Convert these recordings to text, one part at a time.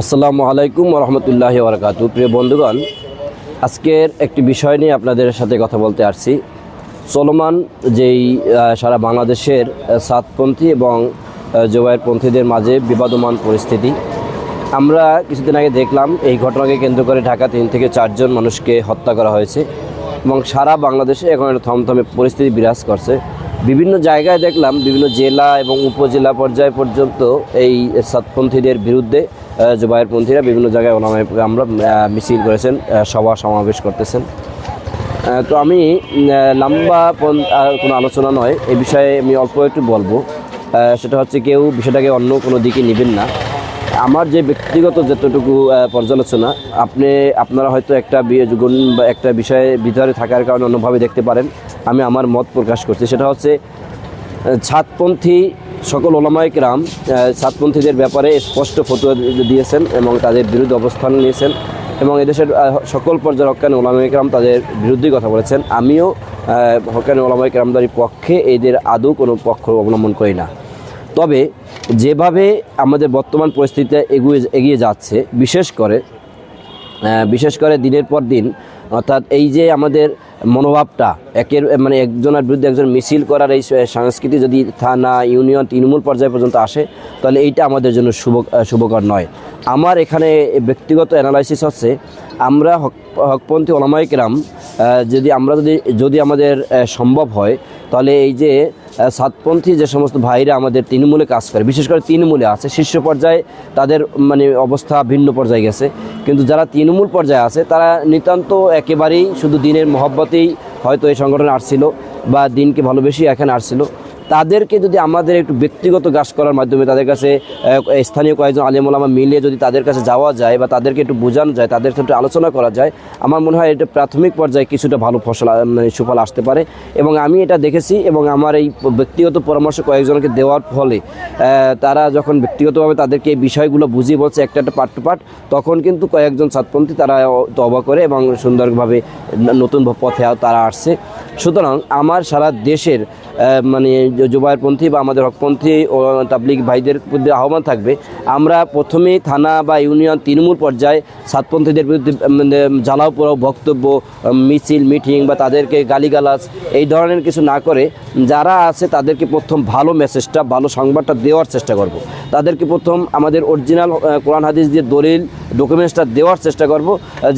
আসসালামু আলাইকুম রহমতুল্লাহ বরকাত প্রিয় বন্ধুগণ, আজকের একটি বিষয় নিয়ে আপনাদের সাথে কথা বলতে আসছি। চলমান যেই সারা বাংলাদেশের সাতপন্থী এবং জোবায়েরপন্থীদের মাঝে বিবাদমান পরিস্থিতি। আমরা কিছুদিন আগে দেখলাম, এই ঘটনাকে কেন্দ্র করে ঢাকা তিন থেকে চারজন মানুষকে হত্যা করা হয়েছে এবং সারা বাংলাদেশে এখন একটা থমথমে পরিস্থিতি বিরাজ করছে। বিভিন্ন জায়গায় দেখলাম, বিভিন্ন জেলা এবং উপজেলা পর্যায় পর্যন্ত এই সাতপন্থীদের বিরুদ্ধে আহ, জুবায়েরপন্থীরা বিভিন্ন জায়গায় ওলামায় আমরা মিছিল করেছেন সভা সমাবেশ করতেছেন। তো আমি লম্বা কোনো আলোচনা নয় এ বিষয়ে আমি অল্প একটু বলব। সেটা হচ্ছে কেউ বিষয়টাকে অন্য কোনো দিকে নেবেন না। আমার যে ব্যক্তিগত যতটুকু পর্যালোচনা আপনি আপনারা হয়তো একটা গুণ বা একটা বিষয়ে ভিতরে থাকার কারণে অন্যভাবে দেখতে পারেন। আমি আমার মত প্রকাশ করছি। সেটা হচ্ছে ছাদপন্থী সকল ওলামায়িক রাম ছাদপন্থীদের ব্যাপারে স্পষ্ট ফতুয়া দিয়েছেন এবং তাদের বিরুদ্ধে অবস্থান নিয়েছেন এবং এদেশের সকল পর্যায়ের হকানি ওলামায়িক রাম তাদের বিরুদ্ধেই কথা বলেছেন। আমিও হকানি ওলামায়িক রামদারির পক্ষে এদের আদৌ কোনো পক্ষ অবলম্বন করি না। তবে যেভাবে আমাদের বর্তমান পরিস্থিতিতে এগিয়ে এগিয়ে যাচ্ছে, বিশেষ করে বিশেষ করে দিনের পর দিন, অর্থাৎ এই যে আমাদের মনোভাবটা, একের মানে একজনের বিরুদ্ধে একজন মিছিল করার এই সংস্কৃতি যদি থানা, ইউনিয়ন, তৃণমূল পর্যায় পর্যন্ত আসে, তাহলে এইটা আমাদের জন্য শুভ শুভকর নয়। আমার এখানে ব্যক্তিগত অ্যানালাইসিস হচ্ছে, আমরা হক, হকপন্থী ওলামাইকরাম যদি আমরা যদি যদি আমাদের সম্ভব হয়, তাহলে এই যে সাতপন্থী যে সমস্ত ভাইরা আমাদের তৃণমূলে কাজ করে, বিশেষ করে তৃণমূলে আছে, শীর্ষ পর্যায়ে তাদের মানে অবস্থা ভিন্ন পর্যায়ে গেছে। কিন্তু যারা তৃণমূল পর্যায়ে আছে, তারা নিতান্ত একেবারেই শুধু দিনের মহব্বতেই হয়তো এই সংগঠন আসছিল বা দিনকে ভালোবেসেই এখানে আসছিল। তাদেরকে যদি আমাদের একটু ব্যক্তিগত গাছ করার মাধ্যমে তাদের কাছে স্থানীয় কয়েকজন আলিমুলামা মিলিয়ে যদি তাদের কাছে যাওয়া যায় বা তাদেরকে একটু বোঝানো যায়, তাদের সাথে আলোচনা করা যায়, আমার মনে হয় এটা প্রাথমিক পর্যায়ে কিছুটা ভালো ফসল মানে সুফল আসতে পারে। এবং আমি এটা দেখেছি এবং আমার এই ব্যক্তিগত পরামর্শ কয়েকজনকে দেওয়ার ফলে তারা যখন ব্যক্তিগতভাবে তাদেরকে এই বিষয়গুলো বুঝিয়ে বলছে একটা একটা পার্ট টু পার্ট তখন কিন্তু কয়েকজন ছাত্রপন্থী তারা তবা করে এবং সুন্দরভাবে নতুন পথে তারা আসছে। সুতরাং আমার সারা দেশের মানে জুবায়েরপন্থী বা আমাদের হকপন্থী ও তাবলিগ ভাইদের প্রতি আহ্বান থাকবে আমরা প্রথমেই থানা বা ইউনিয়ন তৃণমূল পর্যায়ে সাতপন্থীদের বিরুদ্ধে মানে জ্বালাও পোড়াও বক্তব্য মিছিল, মিটিং বা তাদেরকে গালিগালাজ, এই ধরনের কিছু না করে যারা আছে তাদেরকে প্রথম ভালো মেসেজটা ভালো সংবাদটা দেওয়ার চেষ্টা করব। তাদেরকে প্রথম আমাদের অরিজিনাল কোরআন হাদিস দিয়ে দলিল ডকুমেন্টসটা দেওয়ার চেষ্টা করব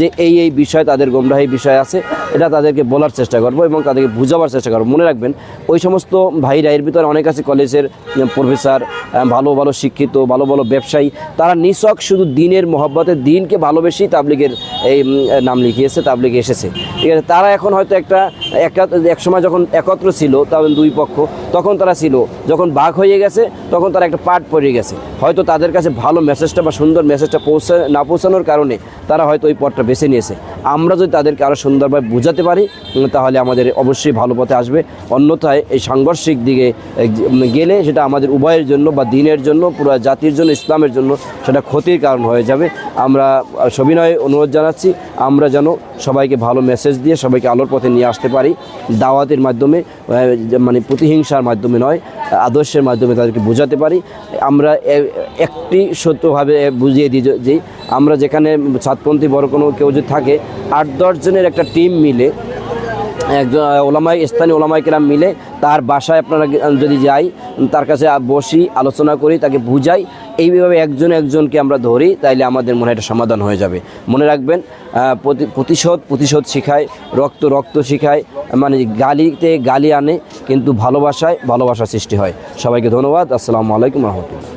যে এই এই বিষয় তাদের গোমরাহি বিষয় আছে এটা তাদেরকে বলার চেষ্টা করব এবং তাদেরকে বুঝাবার চেষ্টা করব। মনে রাখবেন, ওই সমস্ত ভাইরা, এর ভিতরে অনেক আছে কলেজের প্রফেসর ভালো ভালো শিক্ষিত, ভালো ভালো ব্যবসায়ী। তারা নিছক শুধু দিনের মহব্বতের দিনকে ভালোবেসেই তাবলিগের এই নাম লিখিয়েছে, তাবলিগে এসেছে। ঠিক আছে, তারা এখন হয়তো একটা একা- সময় যখন একত্র ছিল তখন দুই পক্ষ, তখন তারা ছিল, যখন ভাগ হয়ে গেছে, তখন তারা একটা পার্ট পড়ে গেছে। হয়তো তাদের কাছে ভালো মেসেজটা বা সুন্দর মেসেজটা পৌঁছে, না পৌঁছানোর কারণে তারা হয়তো ওই পথটা বেছে নিয়েছে। আমরা যদি তাদেরকে আরও সুন্দরভাবে বোঝাতে পারি তাহলে আমাদের অবশ্যই ভালো পথে আসবে। অন্যথায় এই সাংঘর্ষিক দিকে গেলে সেটা আমাদের উভয়ের জন্য বা দিনের জন্য, পুরো জাতির জন্য, ইসলামের জন্য সেটা ক্ষতির কারণ হয়ে যাবে। আমরা সবিনয়ে অনুরোধ জানাচ্ছি, আমরা যেন সবাইকে ভালো মেসেজ দিয়ে সবাইকে আলোর পথে নিয়ে আসতে পারি। দাওয়াতের মাধ্যমে মানে প্রতিহিংসার মাধ্যমে নয়, আদর্শের মাধ্যমে তাদেরকে বোঝাতে পারি। আমরা একটি সত্যভাবে বুঝিয়ে দিই যে আমরা যেখানে ছাদপন্থী বড় কোনো কেউ যদি থাকে, আট দশজনের একটা টিম মিলে, একজন ওলামাই, স্থানীয় ওলামাইকেরাম মিলে তার বাসায় আপনারা যদি যাই, তার কাছে বসি, আলোচনা করি, তাকে বুঝাই, এইভাবে একজন একজনকে আমরা ধরি, তাইলে আমাদের মনে এটা সমাধান হয়ে যাবে। মনে রাখবেন প্রতি- প্রতিশোধ প্রতিশোধ শিখায়, রক্ত রক্ত শিখায় মানে গালিতে গালি আনে, কিন্তু ভালোবাসায় ভালোবাসা সৃষ্টি হয়। সবাইকে ধন্যবাদ, আসসালামু আলাইকুম রহমতুল্লাহ।